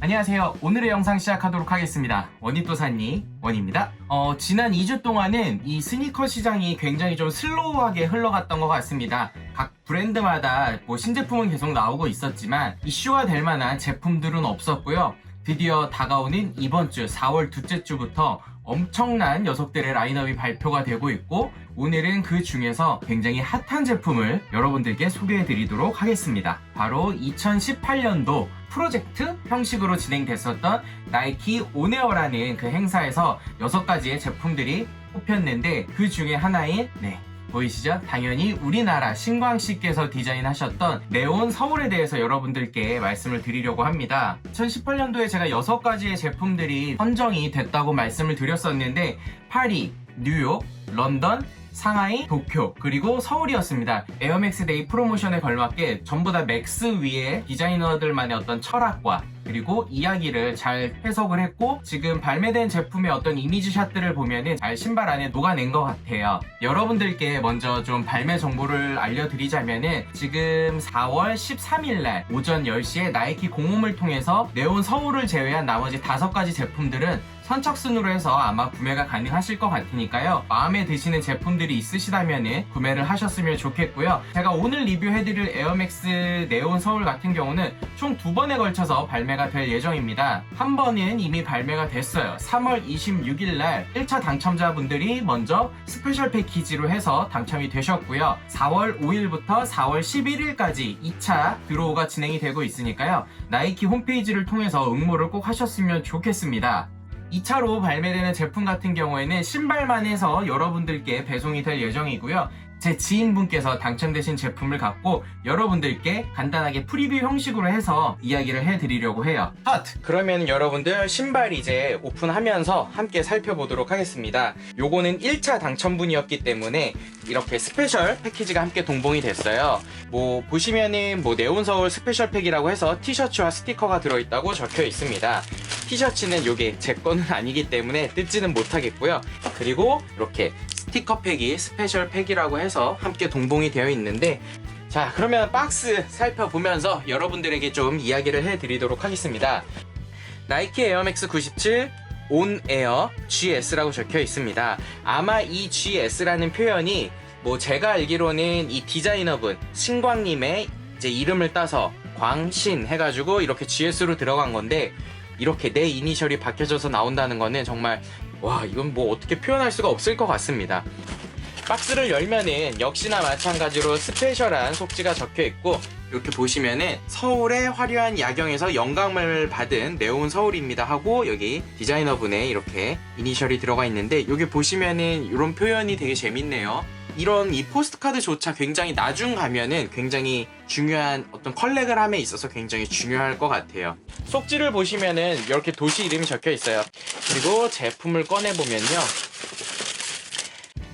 안녕하세요. 오늘의 영상 시작하도록 하겠습니다. 원입도사니 원입니다. 어, 지난 2주 동안은 이 스니커 시장이 굉장히 좀 슬로우하게 흘러갔던 것 같습니다. 각 브랜드마다 뭐 신제품은 계속 나오고 있었지만 이슈가 될 만한 제품들은 없었고요. 드디어 다가오는 이번 주 4월 둘째 주부터 엄청난 녀석들의 라인업이 발표가 되고 있고 오늘은 그 중에서 굉장히 핫한 제품을 여러분들께 소개해 드리도록 하겠습니다. 바로 2018년도 프로젝트 형식으로 진행됐었던 나이키 온에어라는 그 행사에서 6가지의 제품들이 뽑혔는데 그 중에 하나인 네 보이시죠? 당연히 우리나라 신광씨께서 디자인하셨던 네온 서울에 대해서 여러분들께 말씀을 드리려고 합니다. 2018년도에 제가 6가지의 제품들이 선정이 됐다고 말씀을 드렸었는데 파리, 뉴욕, 런던, 상하이, 도쿄, 그리고 서울이었습니다. 에어맥스 데이 프로모션에 걸맞게 전부 다 맥스 위에 디자이너들만의 어떤 철학과 그리고 이야기를 잘 해석을 했고 지금 발매된 제품의 어떤 이미지 샷들을 보면은 잘 신발 안에 녹아낸 것 같아요. 여러분들께 먼저 좀 발매 정보를 알려드리자면은 지금 4월 13일 날 오전 10시에 나이키 공홈을 통해서 네온 서울을 제외한 나머지 5가지 제품들은 선착순으로 해서 아마 구매가 가능하실 것 같으니까요. 마음에 드시는 제품들이 있으시다면 구매를 하셨으면 좋겠고요. 제가 오늘 리뷰해드릴 에어맥스 네온 서울 같은 경우는 총 두 번에 걸쳐서 발매가 될 예정입니다. 한 번은 이미 발매가 됐어요. 3월 26일 날 1차 당첨자분들이 먼저 스페셜 패키지로 해서 당첨이 되셨고요. 4월 5일부터 4월 11일까지 2차 드로우가 진행이 되고 있으니까요. 나이키 홈페이지를 통해서 응모를 꼭 하셨으면 좋겠습니다. 2차로 발매되는 제품 같은 경우에는 신발만 해서 여러분들께 배송이 될 예정이고요. 제 지인분께서 당첨되신 제품을 갖고 여러분들께 간단하게 프리뷰 형식으로 해서 이야기를 해드리려고 해요. 컷! 그러면 여러분들 신발 이제 오픈하면서 함께 살펴보도록 하겠습니다. 요거는 1차 당첨분이었기 때문에 이렇게 스페셜 패키지가 함께 동봉이 됐어요. 뭐 보시면은 뭐 네온서울 스페셜 팩이라고 해서 티셔츠와 스티커가 들어있다고 적혀 있습니다. 티셔츠는 요게 제 거는 아니기 때문에 뜯지는 못하겠고요. 그리고 이렇게 스티커 팩이 스페셜 팩이라고 해서 함께 동봉이 되어 있는데 자 그러면 박스 살펴보면서 여러분들에게 좀 이야기를 해드리도록 하겠습니다. 나이키 에어맥스 97 온 에어 GS라고 적혀 있습니다. 아마 이 GS라는 표현이 뭐 제가 알기로는 이 디자이너분 신광님의 이제 이름을 따서 광신 해가지고 이렇게 GS로 들어간 건데 이렇게 내 이니셜이 박혀져서 나온다는 거는 정말 와 이건 뭐 어떻게 표현할 수가 없을 것 같습니다. 박스를 열면은 역시나 마찬가지로 스페셜한 속지가 적혀 있고 이렇게 보시면은 서울의 화려한 야경에서 영감을 받은 네온 서울입니다 하고 여기 디자이너분의 이렇게 이니셜이 들어가 있는데 여기 보시면은 이런 표현이 되게 재밌네요. 이런 이 포스트카드조차 굉장히 나중 가면은 굉장히 중요한 어떤 컬렉을 함에 있어서 굉장히 중요할 것 같아요. 속지를 보시면은 이렇게 도시 이름이 적혀 있어요. 그리고 제품을 꺼내 보면요.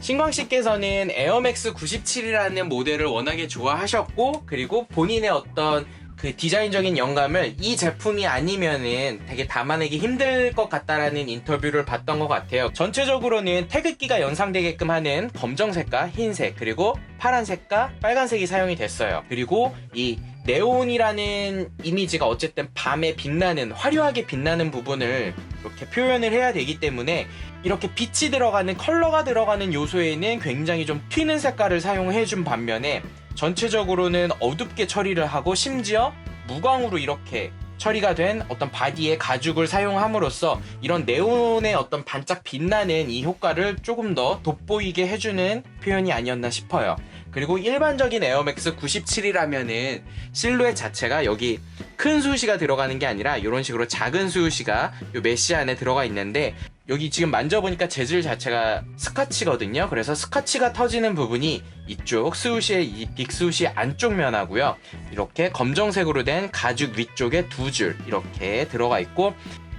신광 씨께서는 에어맥스 97이라는 모델을 워낙에 좋아하셨고 그리고 본인의 어떤 그 디자인적인 영감을 이 제품이 아니면은 되게 담아내기 힘들 것 같다라는 인터뷰를 봤던 것 같아요. 전체적으로는 태극기가 연상되게끔 하는 검정색과 흰색 그리고 파란색과 빨간색이 사용이 됐어요. 그리고 이 네온이라는 이미지가 어쨌든 밤에 빛나는 화려하게 빛나는 부분을 이렇게 표현을 해야 되기 때문에 이렇게 빛이 들어가는 컬러가 들어가는 요소에는 굉장히 좀 튀는 색깔을 사용해 준 반면에 전체적으로는 어둡게 처리를 하고 심지어 무광으로 이렇게 처리가 된 어떤 바디의 가죽을 사용함으로써 이런 네온의 어떤 반짝 빛나는 이 효과를 조금 더 돋보이게 해주는 표현이 아니었나 싶어요. 그리고 일반적인 에어맥스 97이라면은 실루엣 자체가 여기 큰 수시가 들어가는 게 아니라 이런 식으로 작은 수시가 요 메시 안에 들어가 있는데 여기 지금 만져보니까 재질 자체가 스카치거든요. 그래서 스카치가 터지는 부분이 이쪽 스우시의 이 빅스우시 안쪽 면하고요. 이렇게 검정색으로 된 가죽 위쪽에 두 줄 이렇게 들어가 있고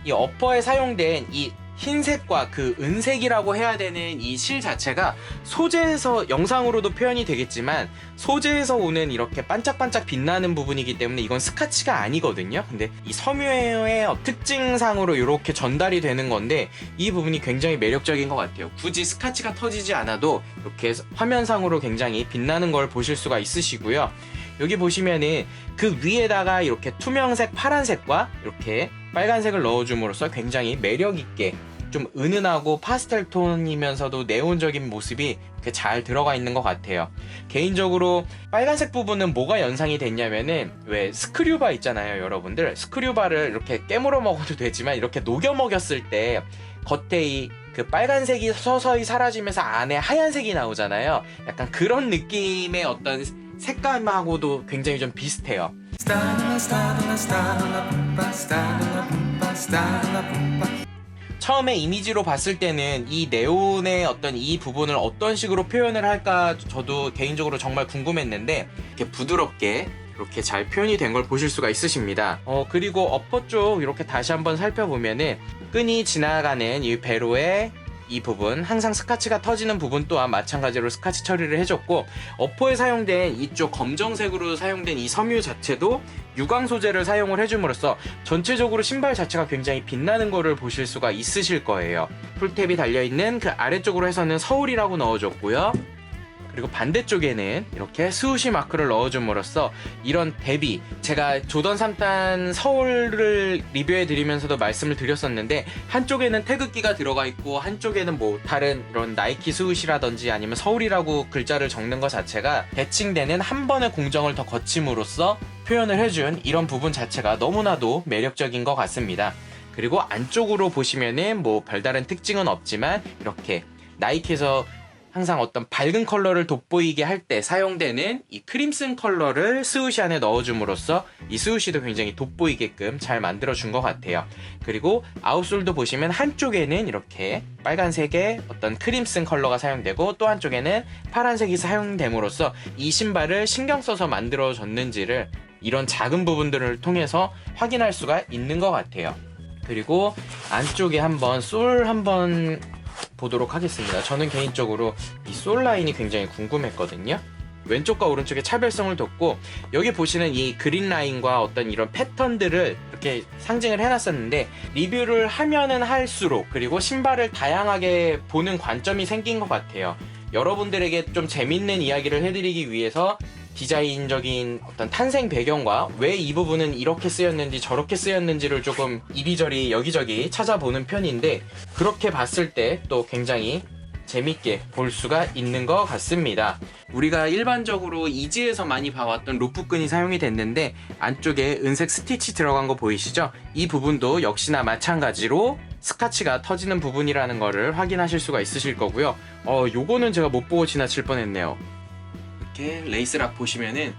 이 어퍼에 사용된 이 흰색과 그 은색이라고 해야 되는 이 실 자체가 소재에서 영상으로도 표현이 되겠지만 소재에서 오는 이렇게 반짝반짝 빛나는 부분이기 때문에 이건 스카치가 아니거든요. 근데 이 섬유의 특징상으로 이렇게 전달이 되는 건데 이 부분이 굉장히 매력적인 것 같아요. 굳이 스카치가 터지지 않아도 이렇게 화면상으로 굉장히 빛나는 걸 보실 수가 있으시고요. 여기 보시면은 그 위에다가 이렇게 투명색 파란색과 이렇게 빨간색을 넣어줌으로써 굉장히 매력 있게 좀 은은하고 파스텔 톤이면서도 네온적인 모습이 잘 들어가 있는 것 같아요. 개인적으로 빨간색 부분은 뭐가 연상이 됐냐면은 왜 스크류바 있잖아요, 여러분들. 스크류바를 이렇게 깨물어 먹어도 되지만 이렇게 녹여 먹였을 때 겉에 이 그 빨간색이 서서히 사라지면서 안에 하얀색이 나오잖아요. 약간 그런 느낌의 어떤 색감하고도 굉장히 좀 비슷해요. 처음에 이미지로 봤을 때는 이 네온의 어떤 이 부분을 어떤 식으로 표현을 할까 저도 개인적으로 정말 궁금했는데 이렇게 부드럽게 이렇게 잘 표현이 된 걸 보실 수가 있으십니다. 어 그리고 어퍼 쪽 이렇게 다시 한번 살펴보면은 끈이 지나가는 이 배로의 이 부분 항상 스카치가 터지는 부분 또한 마찬가지로 스카치 처리를 해줬고 어퍼에 사용된 이쪽 검정색으로 사용된 이 섬유 자체도 유광 소재를 사용을 해줌으로써 전체적으로 신발 자체가 굉장히 빛나는 거를 보실 수가 있으실 거예요. 풀탭이 달려있는 그 아래쪽으로 해서는 서울이라고 넣어줬고요. 그리고 반대쪽에는 이렇게 스우시 마크를 넣어줌으로써 이런 대비 제가 조던 3단 서울을 리뷰해 드리면서도 말씀을 드렸었는데 한쪽에는 태극기가 들어가 있고 한쪽에는 뭐 다른 이런 나이키 스우시라든지 아니면 서울이라고 글자를 적는 것 자체가 대칭되는 한 번의 공정을 더 거침으로써 표현을 해준 이런 부분 자체가 너무나도 매력적인 것 같습니다. 그리고 안쪽으로 보시면은 뭐 별다른 특징은 없지만 이렇게 나이키에서 항상 어떤 밝은 컬러를 돋보이게 할 때 사용되는 이 크림슨 컬러를 스우시 안에 넣어줌으로써 이 스우시도 굉장히 돋보이게끔 잘 만들어준 것 같아요. 그리고 아웃솔도 보시면 한쪽에는 이렇게 빨간색의 어떤 크림슨 컬러가 사용되고 또 한쪽에는 파란색이 사용됨으로써 이 신발을 신경 써서 만들어졌는지를 이런 작은 부분들을 통해서 확인할 수가 있는 것 같아요. 그리고 안쪽에 한번 솔 한번 보도록 하겠습니다. 저는 개인적으로 이 솔 라인이 굉장히 궁금했거든요. 왼쪽과 오른쪽에 차별성을 뒀고 여기 보시는 이 그린 라인과 어떤 이런 패턴들을 이렇게 상징을 해놨었는데 리뷰를 하면은 할수록 그리고 신발을 다양하게 보는 관점이 생긴 것 같아요. 여러분들에게 좀 재밌는 이야기를 해드리기 위해서 디자인적인 어떤 탄생 배경과 왜 이 부분은 이렇게 쓰였는지 저렇게 쓰였는지를 조금 이리저리 여기저기 찾아보는 편인데 그렇게 봤을 때 또 굉장히 재밌게 볼 수가 있는 것 같습니다. 우리가 일반적으로 이지에서 많이 봐왔던 로프끈이 사용이 됐는데 안쪽에 은색 스티치 들어간 거 보이시죠? 이 부분도 역시나 마찬가지로 스카치가 터지는 부분이라는 거를 확인하실 수가 있으실 거고요. 어, 요거는 제가 못 보고 지나칠 뻔했네요. 이렇게 레이스락 보시면은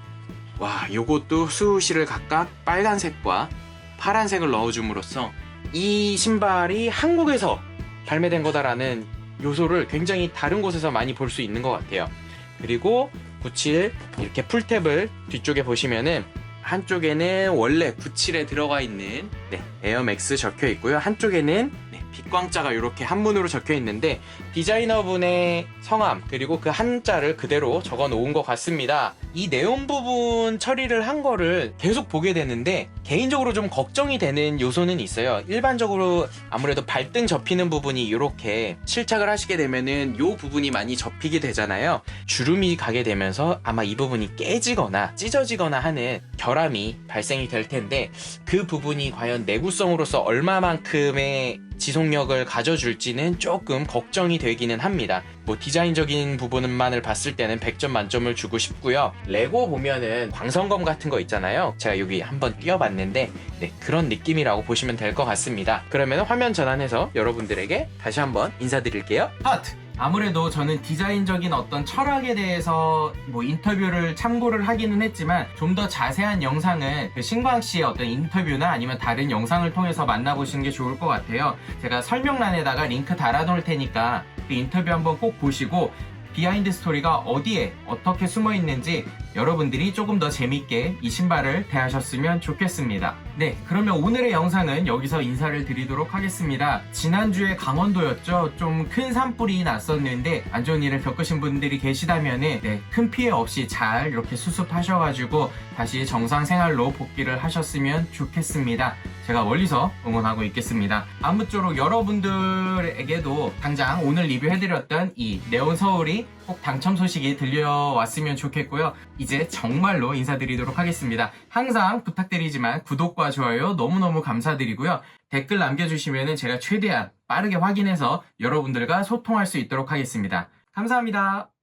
와 요것도 수시를 각각 빨간색과 파란색을 넣어줌으로써 이 신발이 한국에서 발매된 거다라는 요소를 굉장히 다른 곳에서 많이 볼 수 있는 것 같아요. 그리고 97 이렇게 풀탭을 뒤쪽에 보시면은 한쪽에는 원래 97에 들어가 있는 네, 에어맥스 적혀 있고요. 한쪽에는 네, 빛광자가 이렇게 한문으로 적혀 있는데 디자이너분의 성함 그리고 그 한자를 그대로 적어 놓은 것 같습니다. 이 네온 부분 처리를 한 거를 계속 보게 되는데 개인적으로 좀 걱정이 되는 요소는 있어요. 일반적으로 아무래도 발등 접히는 부분이 이렇게 실착을 하시게 되면은 요 부분이 많이 접히게 되잖아요. 주름이 가게 되면서 아마 이 부분이 깨지거나 찢어지거나 하는 결함이 발생이 될 텐데 그 부분이 과연 내구성으로서 얼마만큼의 지속력을 가져줄지는 조금 걱정이 되기는 합니다. 뭐 디자인적인 부분만을 봤을 때는 100점 만점을 주고 싶고요. 레고 보면은 광선검 같은 거 있잖아요. 제가 여기 한번 띄워봤는데 네, 그런 느낌이라고 보시면 될 것 같습니다. 그러면 화면 전환해서 여러분들에게 다시 한번 인사드릴게요. 하트! 아무래도 저는 디자인적인 어떤 철학에 대해서 뭐 인터뷰를 참고를 하기는 했지만 좀 더 자세한 영상은 그 신광 씨의 어떤 인터뷰나 아니면 다른 영상을 통해서 만나보시는 게 좋을 것 같아요. 제가 설명란에다가 링크 달아놓을 테니까 그 인터뷰 한번 꼭 보시고 비하인드 스토리가 어디에 어떻게 숨어 있는지 여러분들이 조금 더 재밌게 이 신발을 대하셨으면 좋겠습니다. 네, 그러면 오늘의 영상은 여기서 인사를 드리도록 하겠습니다. 지난주에 강원도였죠. 좀 큰 산불이 났었는데 안 좋은 일을 겪으신 분들이 계시다면은 네, 큰 피해 없이 잘 이렇게 수습하셔가지고 다시 정상 생활로 복귀를 하셨으면 좋겠습니다. 제가 멀리서 응원하고 있겠습니다. 아무쪼록 여러분들에게도 당장 오늘 리뷰해드렸던 이 네온 서울이 꼭 당첨 소식이 들려왔으면 좋겠고요. 이제 정말로 인사드리도록 하겠습니다. 항상 부탁드리지만 구독과 좋아요 너무너무 감사드리고요. 댓글 남겨주시면 제가 최대한 빠르게 확인해서 여러분들과 소통할 수 있도록 하겠습니다. 감사합니다.